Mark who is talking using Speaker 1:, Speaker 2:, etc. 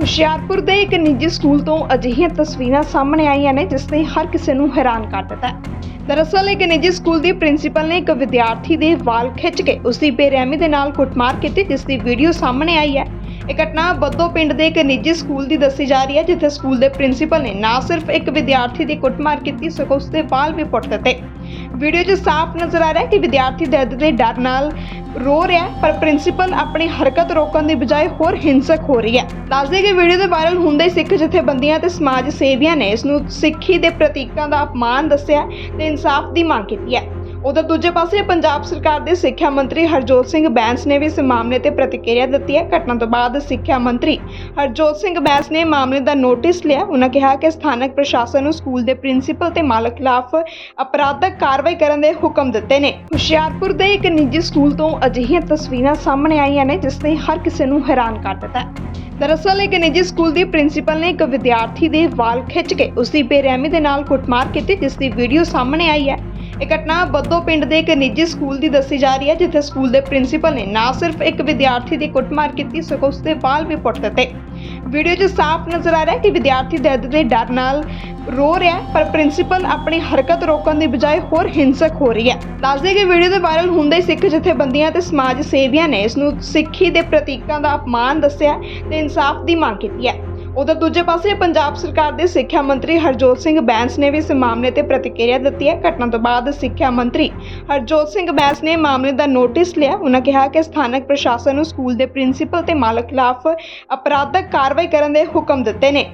Speaker 1: ਹੁਸ਼ਿਆਰਪੁਰ ਦੇ ਇੱਕ ਨਿੱਜੀ ਸਕੂਲ ਤੋਂ ਅਜਿਹੀਆਂ ਤਸਵੀਰਾਂ ਸਾਹਮਣੇ ਆਈਆਂ ਨੇ, ਜਿਸ ਨੇ ਹਰ ਕਿਸੇ ਨੂੰ ਹੈਰਾਨ ਕਰ ਦਿੱਤਾ ਦਰਅਸਲ, ਇੱਕ ਨਿੱਜੀ ਸਕੂਲ ਦੀ ਪ੍ਰਿੰਸੀਪਲ ਨੇ ਇੱਕ ਵਿਦਿਆਰਥੀ ਦੇ ਵਾਲ ਖਿੱਚ ਕੇ ਉਸ ਦੀ ਬੇਰਹਿਮੀ ਦੇ ਨਾਲ ਕੁੱਟਮਾਰ ਕੀਤੀ, ਜਿਸ ਦੀ ਵੀਡੀਓ ਸਾਹਮਣੇ ਆਈ ਹੈ। ਇਹ ਘਟਨਾ ਬੱਦੋ ਪਿੰਡ ਦੇ ਇੱਕ ਨਿੱਜੀ ਸਕੂਲ ਦੀ ਦੱਸੀ ਜਾ ਰਹੀ ਹੈ, ਜਿੱਥੇ ਸਕੂਲ ਦੇ ਪ੍ਰਿੰਸੀਪਲ ਨੇ ਨਾ ਸਿਰਫ ਇੱਕ ਵਿਦਿਆਰਥੀ ਦੀ ਕੁੱਟਮਾਰ ਕੀਤੀ, ਸਗੋਂ ਉਸ ਦੇ ਵਾਲ ਵੀ ਪੁੱਟ ਦਿੱਤੇ। ਵੀਡੀਓ 'ਚ ਸਾਫ਼ ਨਜ਼ਰ ਆ ਰਿਹਾ ਹੈ ਕਿ ਵਿਦਿਆਰਥੀ ਦਰਦ ਦੇ ਡਰ ਨਾਲ ਰੋ ਰਿਹਾ ਹੈ, ਪਰ ਪ੍ਰਿੰਸੀਪਲ ਆਪਣੀ ਹਰਕਤ ਰੋਕਣ ਦੀ ਬਜਾਏ ਹੋਰ ਹਿੰਸਕ ਹੋ ਰਹੀ ਹੈ। ਦੱਸਦੇ ਕਿ ਵੀਡੀਓ ਦੇ ਵਾਇਰਲ ਹੁੰਦੇ ਸਿੱਖ ਜਥੇਬੰਦੀਆਂ ਤੇ ਸਮਾਜ ਸੇਵੀਆਂ ਨੇ ਇਸ ਨੂੰ ਸਿੱਖੀ ਦੇ ਪ੍ਰਤੀਕਾਂ ਦਾ ਅਪਮਾਨ ਦੱਸਿਆ ਤੇ ਇਨਸਾਫ ਦੀ ਮੰਗ ਕੀਤੀ ਹੈ। ਉਧਰ ਦੂਜੇ ਪਾਸੇ ਪੰਜਾਬ ਸਰਕਾਰ ਦੇ ਸਿੱਖਿਆ ਮੰਤਰੀ ਹਰਜੋਤ ਸਿੰਘ ਬੈਂਸ ਨੇ ਵੀ ਇਸ ਮਾਮਲੇ ਤੇ ਪ੍ਰਤੀਕਿਰਿਆ ਦਿੱਤੀ ਹੈ। ਘਟਨਾ ਤੋਂ ਬਾਅਦ ਸਿੱਖਿਆ ਮੰਤਰੀ ਹਰਜੋਤ ਸਿੰਘ ਬੈਂਸ ਨੇ ਮਾਮਲੇ ਦਾ ਨੋਟਿਸ ਲਿਆ। ਉਹਨਾਂ ਕਿਹਾ ਕਿ ਸਥਾਨਕ ਪ੍ਰਸ਼ਾਸਨ ਨੂੰ ਸਕੂਲ ਦੇ ਪ੍ਰਿੰਸੀਪਲ ਤੇ ਮਾਲਕ ਖਿਲਾਫ ਅਪਰਾਧਕ ਕਾਰਵਾਈ ਕਰਨ ਦੇ ਹੁਕਮ ਦਿੱਤੇ ਨੇ। ਹੁਸ਼ਿਆਰਪੁਰ ਦੇ ਇੱਕ ਨਿੱਜੀ ਸਕੂਲ ਤੋਂ ਅਜਿਹੀਆਂ ਤਸਵੀਰਾਂ ਸਾਹਮਣੇ ਆਈਆਂ ਨੇ, ਜਿਸ ਨੇ ਹਰ ਕਿਸੇ ਨੂੰ ਹੈਰਾਨ ਕਰ ਦਿੱਤਾ ਹੈ। ਦਰਅਸਲ, ਇੱਕ ਨਿੱਜੀ ਸਕੂਲ ਦੀ ਪ੍ਰਿੰਸੀਪਲ ਨੇ ਇੱਕ ਵਿਦਿਆਰਥੀ ਦੇ ਵਾਲ ਖਿੱਚ ਕੇ ਉਸ ਦੀ ਬੇਰਹਿਮੀ ਦੇ ਨਾਲ ਕੁੱਟਮਾਰ ਕੀਤੀ, ਜਿਸ ਦੀ ਵੀਡੀਓ ਸਾਹਮਣੇ ਆਈ ਹੈ। ਇਹ ਘਟਨਾ ਬੱਦੋ ਪਿੰਡ ਦੇ ਇੱਕ ਨਿੱਜੀ ਸਕੂਲ ਦੀ ਦੱਸੀ ਜਾ ਰਹੀ ਹੈ, ਜਿੱਥੇ ਸਕੂਲ ਦੇ ਪ੍ਰਿੰਸੀਪਲ ਨੇ ਨਾ ਸਿਰਫ ਇੱਕ ਵਿਦਿਆਰਥੀ ਦੀ ਕੁੱਟਮਾਰ ਕੀਤੀ, ਸਗੋਂ ਉਸ ਦੇ ਵਾਲ ਵੀ ਪੁੱਟ ਦਿੱਤੇ। ਵੀਡੀਓ 'ਚ ਸਾਫ਼ ਨਜ਼ਰ ਆ ਰਿਹਾ ਹੈ ਕਿ ਵਿਦਿਆਰਥੀ ਦਰਦ ਦੇ ਡਰ ਨਾਲ ਰੋ ਰਿਹਾ ਹੈ, ਪਰ ਪ੍ਰਿੰਸੀਪਲ ਆਪਣੀ ਹਰਕਤ ਰੋਕਣ ਦੀ ਬਜਾਏ ਹੋਰ ਹਿੰਸਕ ਹੋ ਰਹੀ ਹੈ। ਦੱਸਦੇ ਕਿ ਵੀਡੀਓ ਦੇ ਵਾਇਰਲ ਹੁੰਦੇ ਹੀ ਸਿੱਖ ਜਥੇਬੰਦੀਆਂ ਤੇ ਸਮਾਜ ਸੇਵੀਆਂ ਨੇ ਇਸ ਨੂੰ ਸਿੱਖੀ ਦੇ ਪ੍ਰਤੀਕਾਂ ਦਾ ਅਪਮਾਨ ਦੱਸਿਆ ਤੇ ਇਨਸਾਫ ਦੀ ਮੰਗ ਕੀਤੀ ਹੈ। ਉਧਰ ਦੂਜੇ ਪਾਸੇ ਪੰਜਾਬ ਸਰਕਾਰ ਦੇ ਸਿੱਖਿਆ ਮੰਤਰੀ ਹਰਜੋਤ ਸਿੰਘ ਬੈਂਸ ਨੇ ਵੀ ਇਸ ਮਾਮਲੇ ਤੇ ਪ੍ਰਤੀਕਿਰਿਆ ਦਿੱਤੀ ਹੈ। ਘਟਨਾ ਤੋਂ ਬਾਅਦ ਸਿੱਖਿਆ ਮੰਤਰੀ ਹਰਜੋਤ ਸਿੰਘ ਬੈਂਸ ਨੇ ਮਾਮਲੇ ਦਾ ਨੋਟਿਸ ਲਿਆ। ਉਹਨਾਂ ਕਿਹਾ ਕਿ ਸਥਾਨਕ ਪ੍ਰਸ਼ਾਸਨ ਨੂੰ ਸਕੂਲ ਦੇ ਪ੍ਰਿੰਸੀਪਲ ਤੇ ਮਾਲਕ ਖਿਲਾਫ ਅਪਰਾਧਕ ਕਾਰਵਾਈ ਕਰਨ ਦੇ ਹੁਕਮ ਦਿੱਤੇ ਨੇ।